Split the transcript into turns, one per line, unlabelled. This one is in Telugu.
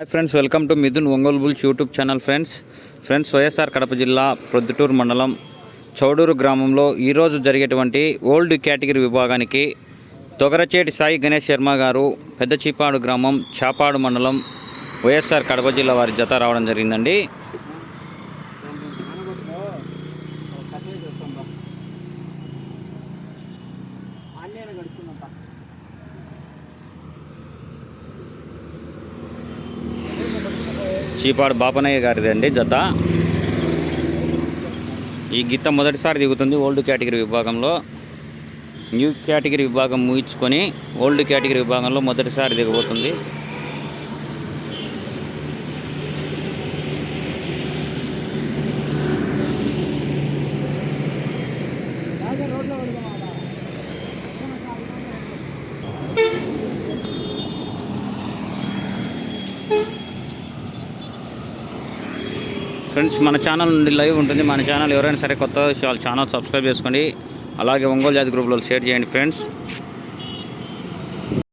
Hi friends welcome to Mithun Ongole bulls YouTube channel friends friends YSR Kadapa జిల్లా ప్రొద్దుటూరు మండలం చౌడూరు గ్రామంలో ఈరోజు జరిగేటువంటి ఓల్డ్ కేటగిరీ విభాగానికి తొగరచేటి సాయి గణేష్ శర్మ గారు పెద్ద చీపాడు గ్రామం చాపాడు మండలం వైఎస్ఆర్ కడప జిల్లా వారి జత రావడం జరిగిందండి. చీపాడు బాపనయ్య గారిది అండి జత. ఈ గీత మొదటిసారి దిగుతుంది ఓల్డ్ కేటగిరీ విభాగంలో. న్యూ కేటగిరీ విభాగం ముగించుకొని ఓల్డ్ కేటగిరీ విభాగంలో మొదటిసారి దిగబోతుంది. ఫ్రెండ్స్ మన ఛానల్ నుండి లైవ్ ఉంటుంది. మన ఛానల్ ఎవరైనా సరే కొత్త వాళ్ళ ఛానల్ సబ్స్క్రైబ్ చేసుకోండి. అలాగే ఒంగోలు జాతి గ్రూప్లో షేర్ చేయండి ఫ్రెండ్స్.